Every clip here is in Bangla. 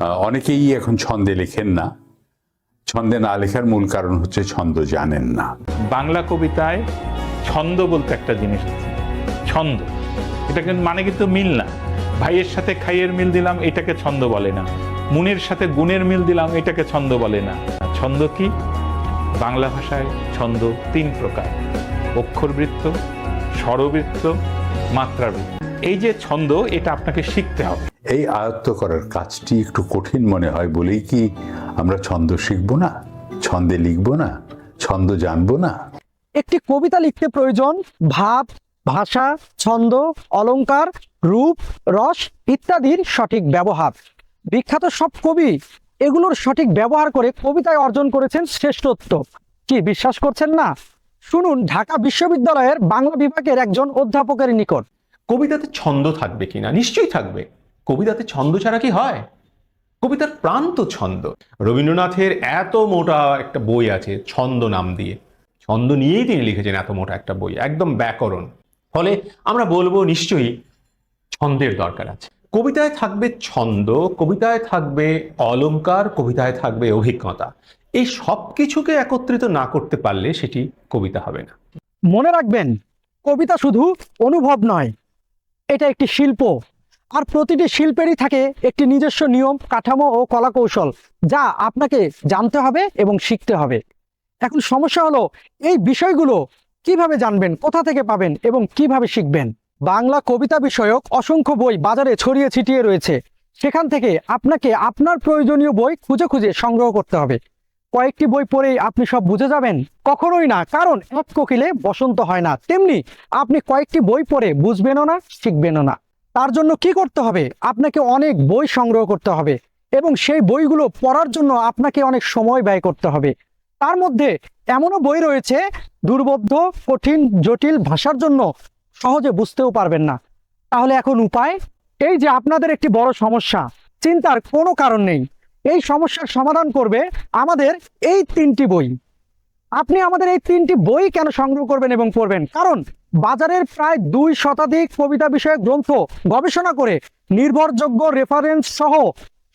অনেকেই এখন ছন্দে লেখেন না। ছন্দে না লেখার মূল কারণ হচ্ছে ছন্দ জানেন না। বাংলা কবিতায় ছন্দ বলতে একটা জিনিস আছে। ছন্দ। এটা কিন্তু মানে কিন্তু মিল না। ভাইয়ের সাথে খাইয়ের মিল দিলাম, এটাকে ছন্দ বলে না। মুনের সাথে গুণের মিল দিলাম, এটাকে ছন্দ বলে না। ছন্দ কি? বাংলা ভাষায় ছন্দ তিন প্রকার। অক্ষরবৃত্ত, স্বরবৃত্ত, মাত্রাবৃত্ত। এই যে ছন্দ এটা আপনাকে শিখতে হবে। এই আয়ত্ত করার কাজটি একটু কঠিন মনে হয় বলেই কি আমরা ছন্দ শিখব না? ছন্দে লিখব না? ছন্দ জানব না? একটি কবিতা লিখতে প্রয়োজন ভাব ভাষা ছন্দ অলংকার রূপ রস ইত্যাদির সঠিক ব্যবহার। বিখ্যাত সব কবি এগুলোর সঠিক ব্যবহার করে কবিতায় অর্জন করেছেন শ্রেষ্ঠত্ব। কি বিশ্বাস করছেন না? শুনুন ঢাকা বিশ্ববিদ্যালয়ের বাংলা বিভাগের একজন অধ্যাপকের নিকট। কবিতাতে ছন্দ থাকবে কিনা? নিশ্চয়ই থাকবে। কবিতাতে ছন্দ ছাড়া কি হয়? কবিতার প্রান্ত ছন্দ। রবীন্দ্রনাথের এত মোটা একটা বই আছে ছন্দ নাম দিয়ে। ছন্দ নিয়েই তিনি লিখেছেন এত মোটা একটা বই, একদম ব্যাকরণ। ফলে আমরা বলব নিশ্চয়ই ছন্দের দরকার আছে। কবিতায় থাকবে ছন্দ, কবিতায় থাকবে অলঙ্কার কবিতায় থাকবে অভিজ্ঞতা। এই সব কিছুকে একত্রিত না করতে পারলে সেটি কবিতা হবে না। মনে রাখবেন, কবিতা শুধু অনুভব নয় এটা একটি শিল্প। আর প্রতিটি শিল্পেরই থাকে একটি নিজস্ব নিয়ম, কাঠামো ও কলাকৌশল যা আপনাকে জানতে হবে এবং শিখতে হবে। এখন সমস্যা হলো, এই বিষয়গুলো কীভাবে জানবেন, কোথা থেকে পাবেন এবং কীভাবে শিখবেন? বাংলা কবিতা বিষয়ক অসংখ্য বই বাজারে ছড়িয়ে ছিটিয়ে রয়েছে। সেখান থেকে আপনাকে আপনার প্রয়োজনীয় বই খুঁজে খুঁজে সংগ্রহ করতে হবে। কয়েকটি বই পড়েই আপনি সব বুঝে যাবেন? কখনোই না, কারণ এক কোকিলে বসন্ত হয় না। তেমনি আপনি কয়েকটি বই পড়ে বুঝবেনও না, শিখবেনও না। তার জন্য কি করতে হবে? আপনাকে অনেক বই সংগ্রহ করতে হবে এবং সেই বইগুলো পড়ার জন্য আপনাকে অনেক সময় ব্যয় করতে হবে। তার মধ্যে এমনও বই রয়েছে, দুর্বোধ্য, কঠিন, জটিল ভাষার জন্য সহজে বুঝতেও পারবেন না। তাহলে এখন উপায়? এই যে আপনাদের একটি বড় সমস্যা, চিন্তার কোনো কারণ নেই। এই সমস্যার সমাধান করবে আমাদের এই তিনটি বই। আপনি আমাদের এই তিনটি বই কেন সংগ্রহ করবেন এবং পড়বেন? কারণ বাজারের প্রায় দুই শতাধিক কবিতা বিষয়ক গ্রন্থ গবেষণা করে নির্ভরযোগ্য রেফারেন্স সহ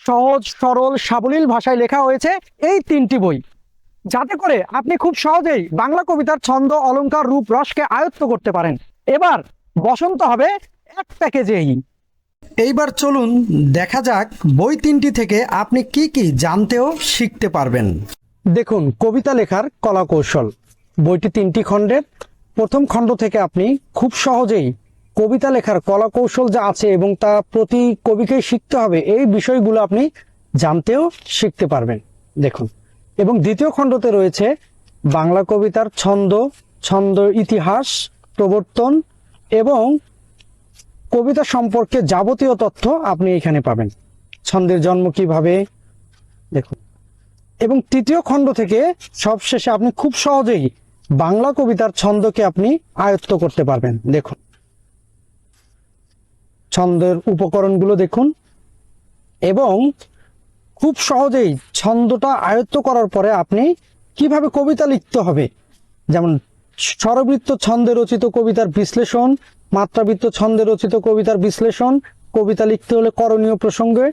সহজ, সরল, সাবলীল ভাষায় লেখা হয়েছে এই তিনটি বই। যাতে করে আপনি খুব সহজেই বাংলা কবিতার ছন্দ অলঙ্কার রূপ, রসকে আয়ত্ত করতে পারেন। এবার বসন্ত হবে এক প্যাকেজেই। এইবার চলুন দেখা যাক বই তিনটি থেকে আপনি কি কি জানতেও শিখতে পারবেন। দেখুন, কবিতা লেখার কলা কৌশল বইটি তিনটি খণ্ডের। প্রথম খণ্ড থেকে আপনি খুব সহজেই কবিতা লেখার কলা কৌশল যা আছে এবং তা প্রতি কবিকেই শিখতে হবে, এই বিষয়গুলো আপনি জানতেও শিখতে পারবেন। দেখুন, এবং দ্বিতীয় খণ্ডতে রয়েছে বাংলা কবিতার ছন্দ ছন্দ ইতিহাস, প্রবর্তন এবং কবিতা সম্পর্কে যাবতীয় তথ্য আপনি এখানে পাবেন। ছন্দের জন্ম কীভাবে? দেখুন। এবং তৃতীয় খণ্ড থেকে সবশেষে আপনি খুব সহজেই বাংলা কবিতার ছন্দকে আপনি আয়ত্ত করতে পারবেন। দেখুন। ছন্দের উপকরণগুলো দেখুন। এবং খুব সহজেই ছন্দটা আয়ত্ত করার পরে আপনি কীভাবে কবিতা লিখতে হবে? যেমন স্বরবৃত্ত ছন্দে রচিত কবিতার বিশ্লেষণ মাত্রাবৃত্ত ছন্দে রচিত কবিতার বিশ্লেষণ, কবিতা লিখতে হলে করণীয় প্রসঙ্গে।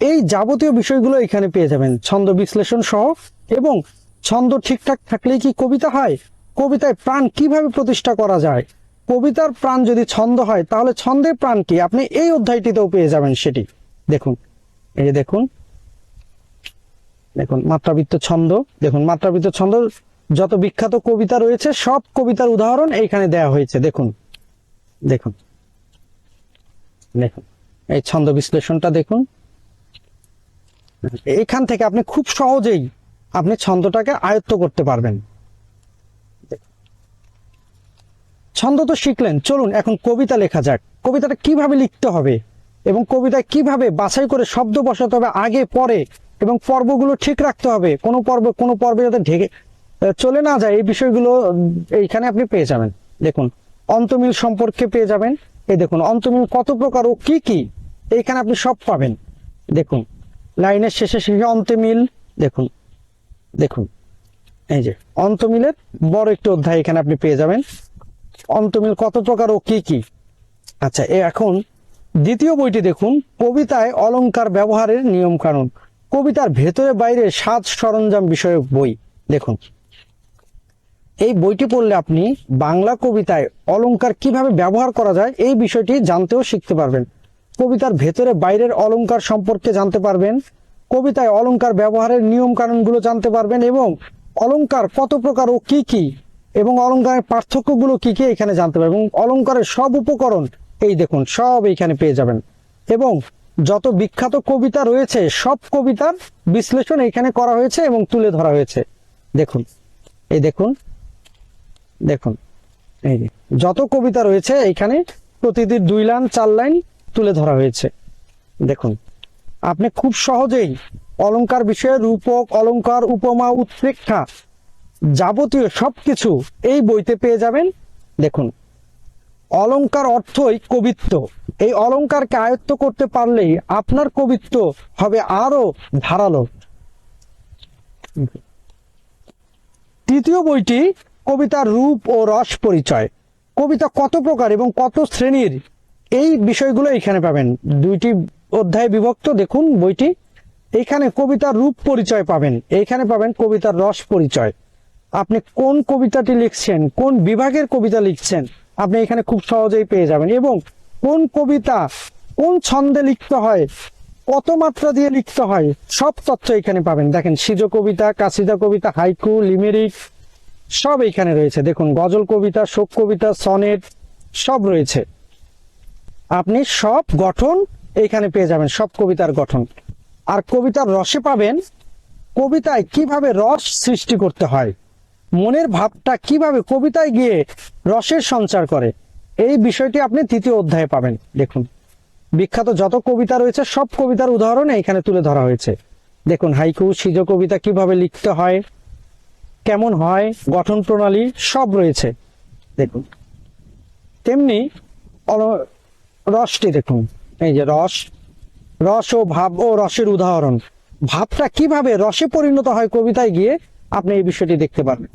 এই যাবতীয় বিষয়গুলো এখানে পেয়ে যাবেন। ছন্দ বিশ্লেষণ সহ এবং ছন্দ ঠিকঠাক থাকলেই কি কবিতা হয়? কবিতায় প্রাণ কীভাবে প্রতিষ্ঠা করা যায়? কবিতার প্রাণ যদি ছন্দ হয়, তাহলে ছন্দের প্রাণ কি? আপনি এই অধ্যায়টিতেও পেয়ে যাবেন সেটি। দেখুন, এই দেখুন। দেখুন, মাত্রাবৃত্ত ছন্দ। দেখুন, মাত্রাবৃত্ত ছন্দ যত বিখ্যাত কবিতা রয়েছে, সব কবিতার উদাহরণ এইখানে দেয়া হয়েছে। দেখুন। দেখুন। দেখুন। এই ছন্দ বিশ্লেষণটা দেখুন। এইখান থেকে আপনি খুব সহজেই আপনি ছন্দটাকে আয়ত্ত করতে পারবেন। ছন্দ তো শিখলেন, চলুন এখন কবিতা লেখা যাক। কবিতাটা কীভাবে লিখতে হবে এবং কবিতায় কীভাবে বাছাই করে শব্দ বসাতে হবে আগে, পরে এবং পর্বগুলো ঠিক রাখতে হবে। কোনো পর্ব, কোনো পর্বে যাতে ঢেকে চলে না যায়, এই বিষয়গুলো এইখানে আপনি পেয়ে যাবেন। দেখুন। অন্তমিল সম্পর্কে পেয়ে যাবেন। এই দেখুন, অন্তমিল কত প্রকার ও কি কি, এইখানে আপনি সব পাবেন। দেখুন, লাইনের শেষে শেষে অন্তমিল, দেখুন দেখুন, এই যে, অন্তমিলের বড় একটি অধ্যায় এখানে আপনি পেয়ে যাবেন। অন্তমিল কত প্রকার ও কি কি। আচ্ছা এ এখন দ্বিতীয় বইটি দেখুন, কবিতায় অলঙ্কার ব্যবহারের নিয়ম কানুন কবিতার ভেতরে বাইরে সাজ সরঞ্জাম বিষয়ক বই, দেখুন। এই বইটি পড়লে আপনি বাংলা কবিতায় অলংকার কীভাবে ব্যবহার করা যায় এই বিষয়টি জানতেও শিখতে পারবেন। কবিতার ভেতরে বাইরের অলংকার সম্পর্কে জানতে পারবেন, কবিতায় অলংকার ব্যবহারের নিয়ম কানুনগুলো জানতে পারবেন এবং অলংকার কত প্রকার ও কি কি এবং অলংকারের পার্থক্যগুলো কি কি এখানে জানতে পারবেন। এবং অলংকারের সব উপকরণ এই দেখুন, সব এইখানে পেয়ে যাবেন। এবং যত বিখ্যাত কবিতা রয়েছে, সব কবিতার বিশ্লেষণ এখানে করা হয়েছে এবং তুলে ধরা হয়েছে। দেখুন, এই দেখুন দেখুন, এই যে, যত কবিতা রয়েছে এখানে প্রতিদিন দুই লাইন, চার লাইন তুলে ধরা হয়েছে। দেখুন, আপনি খুব সহজেই অলংকার বিষয়ে রূপক অলঙ্কার উপমা উৎপ্রেক্ষা যাবতীয় সবকিছু এই বইতে পেয়ে যাবেন। দেখুন অলঙ্কার অর্থই কবিত্ব। এই অলঙ্কারকে আয়ত্ত করতে পারলেই আপনার কবিত্ব হবে আরও ধারালো। তৃতীয় বইটি কবিতার রূপ ও রস পরিচয়। কবিতা কত প্রকার এবং কত শ্রেণির? এই বিষয়গুলো এখানে পাবেন। দুইটি অধ্যায়ে বিভক্ত, দেখুন বইটি। এখানে কবিতার রূপ পরিচয় পাবেন। এইখানে পাবেন কবিতার রস পরিচয়। আপনি কোন কবিতাটি লিখছেন, কোন বিভাগের কবিতা লিখছেন, আপনি এখানে খুব সহজেই পেয়ে যাবেন। এবং কোন কবিতা কোন ছন্দে লিখতে হয়, কত মাত্রা দিয়ে লিখতে হয়, সব তথ্য এখানে পাবেন। দেখেন, সিজ কবিতা কাসিদা কবিতা, হাইকু, লিমেরিক সব এইখানে রয়েছে। দেখুন, গজল কবিতা, শোক কবিতা, সনেট, সব রয়েছে। আপনি সব গঠন এইখানে পেয়ে যাবেন, সব কবিতার গঠন। আর কবিতার রসে পাবেন কবিতায় কীভাবে রস সৃষ্টি করতে হয়, মনের ভাবটা কীভাবে কবিতায় গিয়ে রসের সঞ্চার করে, এই বিষয়টি আপনি তৃতীয় অধ্যায়ে পাবেন। দেখুন, বিখ্যাত যত কবিতা রয়েছে, সব কবিতার উদাহরণ এখানে তুলে ধরা হয়েছে। দেখুন, হাইকু, সিজ কবিতা কীভাবে লিখতে হয় কেমন হয়, গঠন প্রণালী সব রয়েছে। দেখুন। তেমনি রসটি দেখুন। এই যে রস রস ও ভাব ও রসের উদাহরণ। ভাবটা কীভাবে রসে পরিণত হয় কবিতায় গিয়ে, আপনি এই বিষয়টি দেখতে পারবেন।